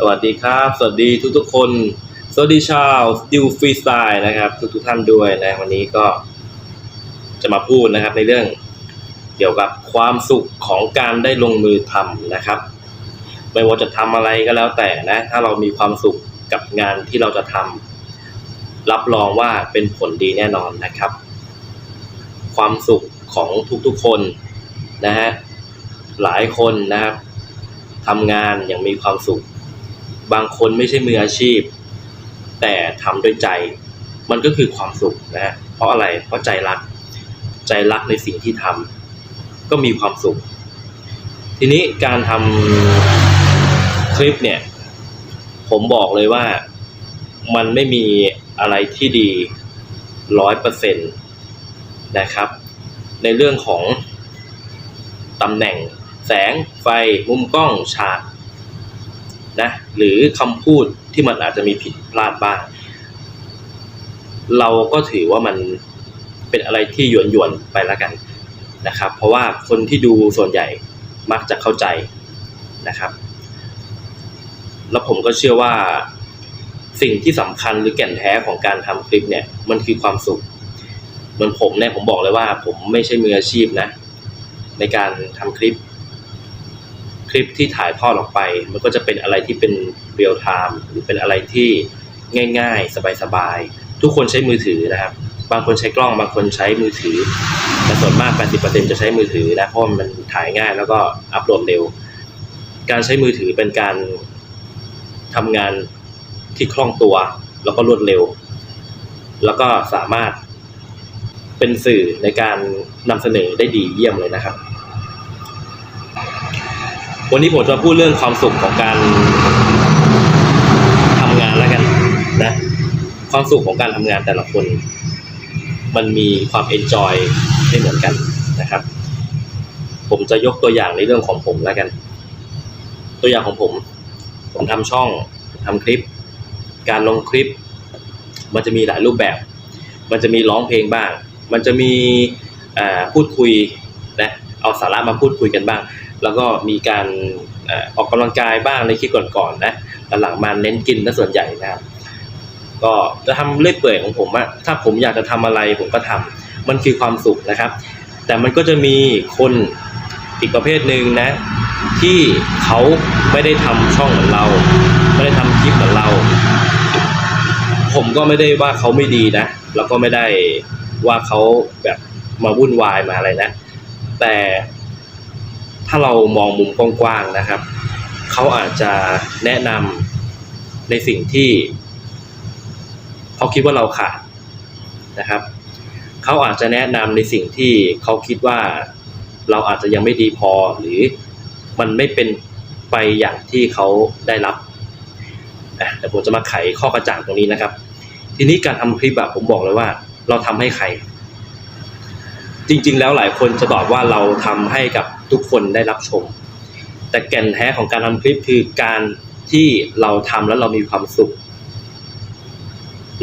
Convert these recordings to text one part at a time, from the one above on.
สวัสดีครับ สวัสดีทุกทุกๆคน สวัสดีชาวดิวฟรีสไตล์นะครับ ทุกทุกๆท่านด้วยนะวันนี้ก็จะมาพูดนะครับในเรื่องเกี่ยวกับความสุขของการได้ลงมือทำนะครับ ไม่ว่าจะทำอะไรก็แล้วแต่นะ ถ้าเรามีความสุขกับงานที่เราจะทำรับรองว่าเป็นผลดีแน่นอนนะครับ ความสุขของทุกๆคนนะฮะหลายคนนะครับทำงานอย่างมีความสุข บางคนไม่ใช่มืออาชีพ แต่ทำด้วยใจ มันก็คือความสุขนะฮะเพราะอะไรเพราะใจรัก ใจรักในสิ่งที่ทำก็มีความสุข ทีนี้การทำคลิปเนี่ย ผมบอกเลยว่ามันไม่มีอะไรที่ดีร้อยเปอร์เซ็นต์นะครับ ในเรื่องของตำแหน่งแสงไฟมุมกล้องฉาก นะหรือคำพูดที่มันอาจจะมีผิดพลาดบ้าง เราก็ถือว่ามันเป็นอะไรที่หยวนหยวนไปล้วกันนะครับ เพราะว่าคนที่ดูส่วนใหญ่มักจะเข้าใจนะครับ แล้วผมก็เชื่อว่าสิ่งที่สำคัญหรือแก่นแท้ของการทำคลิปเนี่ยมันคือความสุขเหมือนผมเนี่ยผมบอกเลยว่า ผมไม่ใช่มืออาชีพนะในการทำคลิป ลิปที่ถ่ายทอดออกไป มันก็จะเป็นอะไรที่เป็นเรียลไทม์หรือเป็นอะไรที่ง่ายๆ สบายๆ ทุกคนใช้มือถือนะครับ บางคนใช้กล้องบางคนใช้มือถือ แต่ส่วนมาก 80%จะใช้มือถือนะเพราะมันถ่ายง่ายแล้วก็อัปโหลดเร็ว การใช้มือถือเป็นการทำงานที่คล่องตัว แล้วก็รวดเร็ว แล้วก็สามารถเป็นสื่อในการนำเสนอได้ดีเยี่ยมเลยนะครับ วันนี้ผมจะพูดเรื่องความสุขของการทำงานแล้วกันนะ ความสุขของการทำงานแต่ละคน มันมีความเอนจอยไม่เหมือนกันนะครับ ผมจะยกตัวอย่างในเรื่องของผมแล้วกัน ตัวอย่างของผม ผมทำช่องทำคลิป การลงคลิป มันจะมีหลายรูปแบบ มันจะมีร้องเพลงบ้าง มันจะมีพูดคุยนะเอาสาระมาพูดคุยกันบ้าง แล้วก็มีการออออกกำลังกายบ้างในคลิปก่อนๆนะแต่หลังมาเน้นกินซะส่วนใหญ่นะครับก็จะทำเรื่อยเปื่อยของผมอะถ้าผมอยากจะทำอะไรผมก็ทำมันคือความสุขนะครับ แต่มันก็จะมีคนอีกประเภทหนึ่งนะ ที่เขาไม่ได้ทำช่องเหมือนเรา ไม่ได้ทำคลิปเหมือนเรา ผมก็ไม่ได้ว่าเขาไม่ดีนะ แล้วก็ไม่ได้ว่าเขาแบบมาวุ่นวายมาอะไรนะ แต่ ถ้าเรามองมุมกว้างๆนะครับ เขาอาจจะแนะนำในสิ่งที่เขาคิดว่าเราขาดนะครับ เขาอาจจะแนะนำในสิ่งที่เขาคิดว่าเราอาจจะยังไม่ดีพอหรือมันไม่เป็นไปอย่างที่เขาได้รับอะแต่ผมจะมาไขข้อกระจ่างตรงนี้นะครับ ทีนี้การทำคลิปแบบผมบอกเลยว่า เราทำให้ใคร จริง ๆ แล้วหลายคนจะตอบว่าเราทำให้กับ ทุกคนได้รับชม แต่แก่นแท้ของการทำคลิปคือการที่เราทำแล้วเรามีความสุข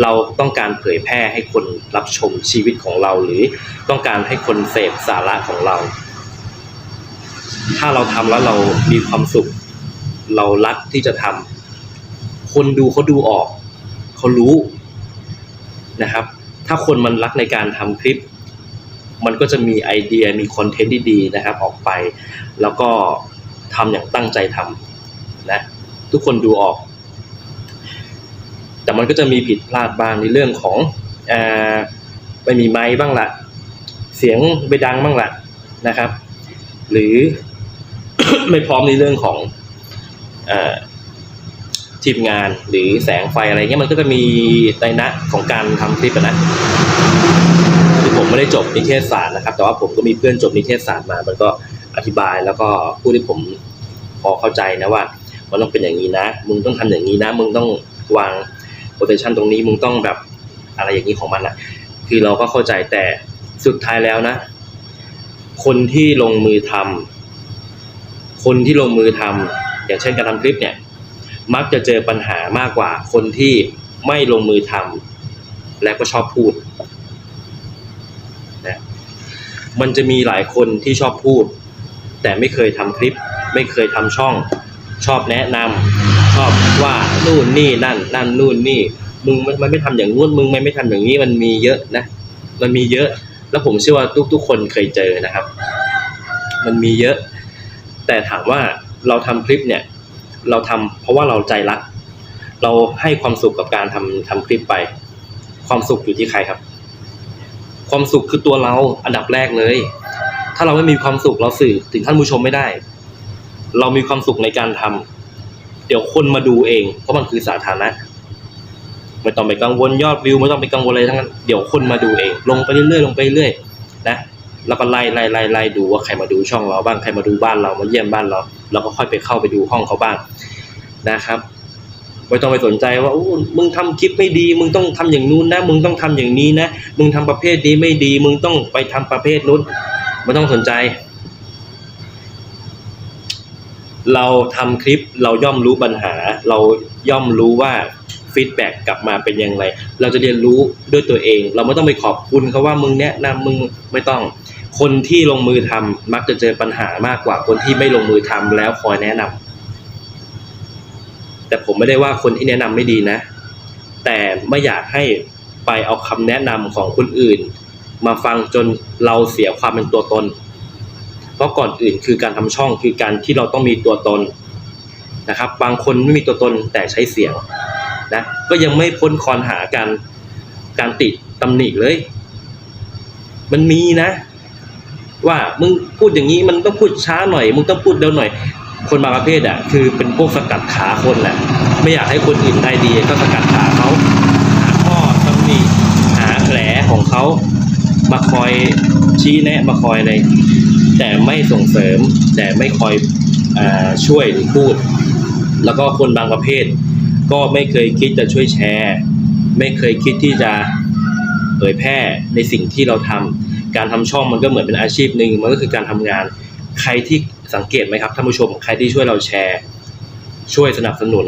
เราต้องการเผยแพร่ให้คนรับชมชีวิตของเราหรือต้องการให้คนเสพสาระของเรา ถ้าเราทำแล้วเรามีความสุข เรารักที่จะทำคนดูเขาดูออก เขารู้นะครับ ถ้าคนมันรักในการทำคลิป มันก็จะมีไอเดียมีคอนเทนต์ที่ดีนะครับออกไป แล้วก็ทำอย่างตั้งใจทำนะทุกคนดูออก แต่มันก็จะมีผิดพลาดบ้างในเรื่องของอไม่มีไม้บ้างละเสียงไปดังบ้างละนะครับ หรือไม่พร้อมในเรื่องของอทีมงานหรือแสงไฟอะไรเงี้ยมันก็จะมีไตนะของการทำคลิปนะ ไม่ได้จบนิเทศศาสตร์นะครับ แต่ว่าผมก็มีเพื่อนจบนิเทศศาสตร์มา มันก็อธิบายแล้วก็พูดให้ผมพอเข้าใจนะว่า มันต้องเป็นอย่างนี้นะ มึงต้องทำอย่างนี้นะ มึงต้องวาง potential ตรงนี้ มึงต้องแบบอะไรอย่างนี้ของมันอะคือเราก็เข้าใจแต่สุดท้ายแล้วนะ คนที่ลงมือทำคนที่ลงมือทำอย่างเช่นการทำคลิปเนี่ย มักจะเจอปัญหามากกว่าคนที่ไม่ลงมือทำและก็ชอบพูดนะ มันจะมีหลายคนที่ชอบพูด แต่ไม่เคยทำคลิป ไม่เคยทำช่อง ชอบแนะนำชอบว่านู่นนี่นั่น นั่นนู่นนี่ มึงมันไม่ทำอย่างงู้นมึงไม่ไม่ทำอย่างนี้มันมีเยอะนะ มันมีเยอะ แล้วผมเชื่อว่าทุกทุกคนเคยเจอนะครับ มันมีเยอะ แต่ถามว่าเราทำคลิปเนี่ย เราทำเพราะว่าเราใจรัก เราให้ความสุขกับการทำทำคลิปไป ความสุขอยู่ที่ใครครับ ความสุขคือตัวเราอันดับแรกเลย ถ้าเราไม่มีความสุขเราสื่อถึงท่านผู้ชมไม่ได้ เรามีความสุขในการทำเดี๋ยวคนมาดูเอง เพราะมันคือสาธารณะไม่ต้องไปกังวลยอดวิวไม่ต้องไปกังวลอะไรทั้งนั้นเดี๋ยวคนมาดูเอง ลงไปเรื่อยๆลงไปเรื่อยๆนะแล้วก็ไล่ไล่ไล่ไล่ดูว่าใครมาดูช่องเราบ้างใครมาดูบ้านเรามาเยี่ยมบ้านเรา เราก็ค่อยไปเข้าไปดูห้องเขาบ้างนะครับ ไม่ต้องไปสนใจว่าอ้มึงทำคลิปไม่ดี มึงต้องทำอย่างนู้นนะ มึงต้องทำอย่างนี้นะ มึงทำประเภทนี้ไม่ดี มึงต้องไปทำประเภทนู้นไม่ต้องสนใจ เราทำคลิปเราย่อมรู้ปัญหา เราย่อมรู้ว่าฟีดแบ็กกลับมาเป็นยังไง เราจะเรียนรู้ด้วยตัวเอง เราไม่ต้องไปขอบคุณเขาว่ามึงแนะนำมึงไม่ต้อง คนที่ลงมือทำมักจะเจอปัญหามากกว่าคนที่ไม่ลงมือทำแล้วคอยแนะนำ แต่ผมไม่ได้ว่าคนที่แนะนำไม่ดีนะ แต่ไม่อยากให้ไปเอาคำแนะนำของคนอื่น มาฟังจนเราเสียความเป็นตัวตน เพราะก่อนอื่นคือการทำช่องคือการที่เราต้องมีตัวตนนะครับ บางคนไม่มีตัวตนแต่ใช้เสียงนะก็ยังไม่พ้นคอนหาการการติดตำหนิเลย มันมีนะ ว่ามึงพูดอย่างนี้มันต้องพูดช้าหน่อย มึงต้องพูดเร็วหน่อย คนบางประเภทอะคือเป็นพวกสกัดขาคนแหละ ไม่อยากให้คนอื่นได้ดีก็สกัดขาเขาหาข้อตำหนิหาแผลของเขามาคอยชี้แนะมาคอยอะไรแต่ไม่ส่งเสริมแต่ไม่คอยอช่วยหรือพูด แล้วก็คนบางประเภท ก็ไม่เคยคิดจะช่วยแชร์ ไม่เคยคิดที่จะเผยแพร่ในสิ่งที่เราทำการทำช่องมันก็เหมือนเป็นอาชีพหนึ่งมันก็คือการทำงาน ใครที่ สังเกตไหมครับท่านผู้ชมใครที่ช่วยเราแชร์ ช่วยสนับสนุน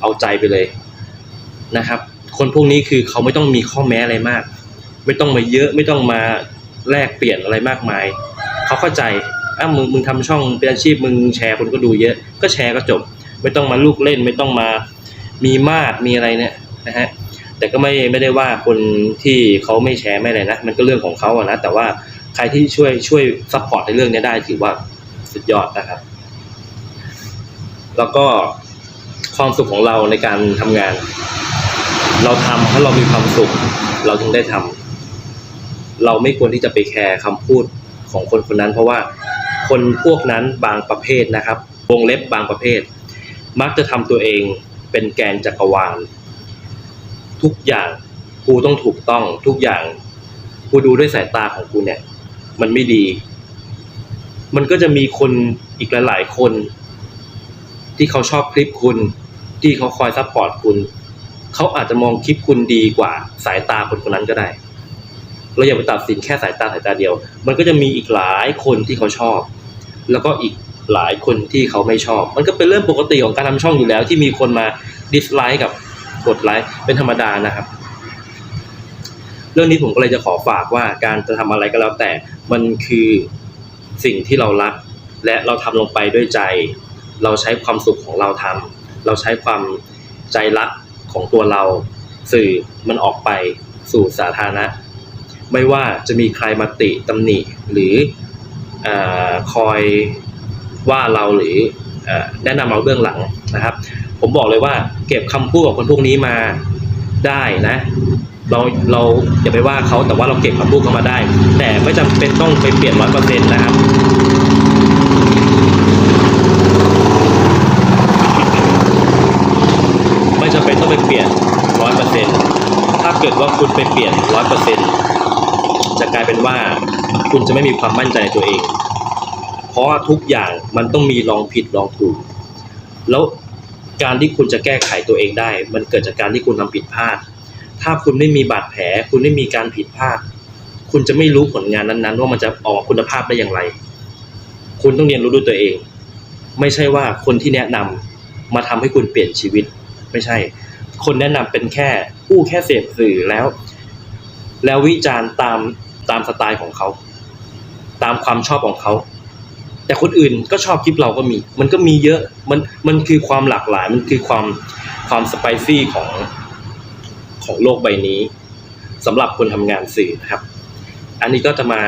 เอาใจไปเลยนะครับ คนพวกนี้คือเขาไม่ต้องมีข้อแม้อะไรมาก ไม่ต้องมาเยอะไม่ต้องมาแลกเปลี่ยนอะไรมากมาย เขาเข้าใจอ้ามึงมึงทำช่องเป็นอาชีพมึงแชร์คนก็ดูเยอะ ก็แชร์ก็จบ ไม่ต้องมาลูกเล่น ไม่ต้องมามีมาดมีอะไรเนี่ยนะฮะแต่ก็ไม่ไม่ได้ว่าคนที่เขาไม่แชร์ไม่อะไรนะ มันก็เรื่องของเขาอะนะแต่ว่า ใครที่ช่วยช่วยซัพพอร์ตในเรื่องนี้ได้ถือว่าสุดยอดนะครับ แล้วก็ความสุขของเราในการทำงาน เราทำเพราะเรามีความสุข เราถึงได้ทำเราไม่ควรที่จะไปแคร์คำพูดของคนคนนั้น เพราะว่าคนพวกนั้นบางประเภทนะครับวงเล็บบางประเภท มักจะทำตัวเองเป็นแกนจักรวาล ทุกอย่างกูต้องถูกต้องทุกอย่างกูดูด้วยสายตาของกูเนี่ย มันไม่ดี มันก็จะมีคนอีกหลาย ๆ คน ที่เขาชอบคลิปคุณ ที่เขาคอยซัพพอร์ตคุณ เขาอาจจะมองคลิปคุณดีกว่าสายตาคนคนนั้นก็ได้ เราอย่าไปตัดสินแค่สายตาสายตาเดียว มันก็จะมีอีกหลายคนที่เขาชอบ แล้วก็อีกหลายคนที่เขาไม่ชอบ มันก็เป็นเรื่องปกติของการทำช่องอยู่แล้ว ที่มีคนมาดิสไลค์กับกดไลค์เป็นธรรมดานะครับ เรื่องนี้ผมก็เลยจะขอฝากว่าการจะทำอะไรก็แล้วแต่มันคือสิ่งที่เรารัก และเราทำลงไปด้วยใจ เราใช้ความสุขของเราทำเราใช้ความใจรักของตัวเรา สื่อมันออกไปสู่สาธารณะ ไม่ว่าจะมีใครมาติตำหนิ หรืออคอยว่าเราหรืออแนะนำเราเบื้องหลังนะครับ ผมบอกเลยว่าเก็บคำพูดของคนพวกนี้มาได้นะ เราเราอย่าไปว่าเขาแต่ว่าเราเก็บคำพูดเขามาได้ แต่ไม่จำเป็นต้องไปเปลี่ยนร้อยเปอร์เซ็นต์นะครับไม่จำเป็นต้องไปเปลี่ยนร้อยเปอร์เซ็นต์ถ้าเกิดว่าคุณไปเปลี่ยนร้อยเปอร์เซ็นต์จะกลายเป็นว่าคุณจะไม่มีความมั่นใจในตัวเอง เพราะว่าทุกอย่างมันต้องมีลองผิดลองถูก แล้วการที่คุณจะแก้ไขตัวเองได้ มันเกิดจากการที่คุณทำผิดพลาด ถ้าคุณไม่มีบาดแผล คุณไม่มีการผิดพลาด คุณจะไม่รู้ผลงานนั้นๆ ว่ามันจะออกคุณภาพได้อย่างไร คุณต้องเรียนรู้ด้วยตัวเอง ไม่ใช่ว่าคนที่แนะนำมาทำให้คุณเปลี่ยนชีวิต ไม่ใช่ คนแนะนำเป็นแค่ผู้แค่เสพสื่อแล้ว แล้ววิจารณ์ตามตามสไตล์ของเขา ตามความชอบของเขา แต่คนอื่นก็ชอบคลิปเราก็มี มันก็มีเยอะ มันมันคือความหลากหลาย มันคือความความสไปซี่ของ ของโลกใบนี้สำหรับคนทำงานสื่อนะครับ อันนี้ก็จะมา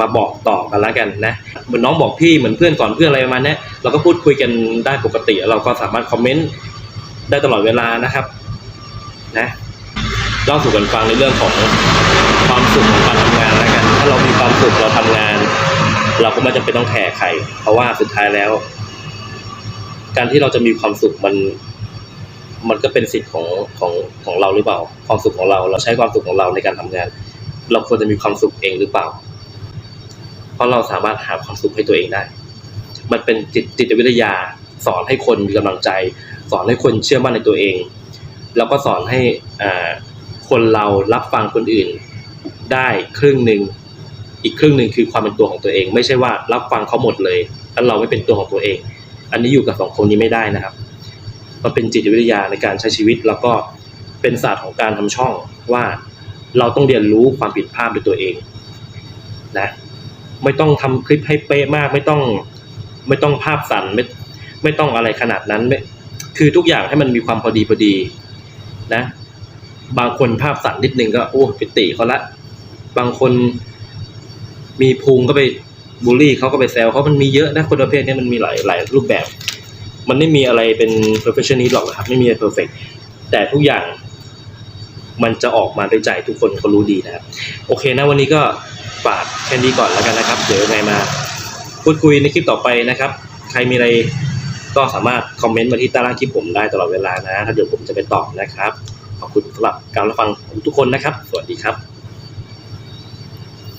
มาบอกต่อกันแล้วกันนะเหมือนน้องบอกพี่เหมือนเพื่อนก่อนเพื่อนอะไรประมาณนี้เราก็พูดคุยกันได้ปกติ เราก็สามารถคอมเมนต์ได้ตลอดเวลานะครับนะเล่าสู่กันฟังในเรื่องของความสุขของการทำงานแล้วกัน ถ้าเรามีความสุขเราทำงาน เราก็ไม่จำเป็นต้องแคร์ใคร เพราะว่าสุดท้ายแล้ว การที่เราจะมีความสุขมัน มันก็เป็นสิทธิ์ของของของเราหรือเปล่า ความสุขของเรา เราใช้ความสุขของเราในการทำงาน เราควรจะมีความสุขเองหรือเปล่า เพราะเราสามารถหาความสุขให้ตัวเองได้ มันเป็นจิตจิตวิทยาสอนให้คนมีกำลังใจ สอนให้คนเชื่อมั่นในตัวเอง แล้วก็สอนให้อ่าคนเรารับฟังคนอื่นได้ครึ่งหนึ่งอีกครึ่งหนึ่งคือความเป็นตัวของตัวเอง ไม่ใช่ว่ารับฟังเขาหมดเลยแล้วเราไม่เป็นตัวของตัวเอง อันนี้อยู่กับสองคนนี้ไม่ได้นะครับ มันเป็นจิตวิทยาในการใช้ชีวิต แล้วก็เป็นศาสตร์ของการทำช่องว่าเราต้องเรียนรู้ความผิดพลาดด้วยตัวเองนะไม่ต้องทำคลิปให้เป๊ะมาก ไม่ต้องไม่ต้องภาพสั่นไม่ไม่ต้องอะไรขนาดนั้นไม่คือทุกอย่างให้มันมีความพอดีพอดีนะ บางคนภาพสั่นนิดนึงก็โอ้ปิติเขาละ บางคนมีพุงก็ไปบูลลี่เขาก็ไปแซวเขามันมีเยอะนะคนประเภทนี้มันมีหลายหลายรูปแบบ มันไม่มีอะไรเป็น perfectionist หรอกนะครับ ไม่มีอะไร perfect แต่ทุกอย่างมันจะออกมาด้วยใจทุกคนเขารู้ดีนะครับ โอเคนะวันนี้ก็ฝากแค่นี้ก่อนแล้วกันนะครับ เดี๋ยวยังไงมา พูดคุยในคลิปต่อไปนะครับ ใครมีอะไรก็สามารถคอมเมนต์มาที่ใต้ล่างคลิปผมได้ตลอดเวลานะถ้าเดี๋ยวผมจะไปตอบนะครับ ขอบคุณสำหรับการรับฟังของทุกคนนะครับ สวัสดีครับ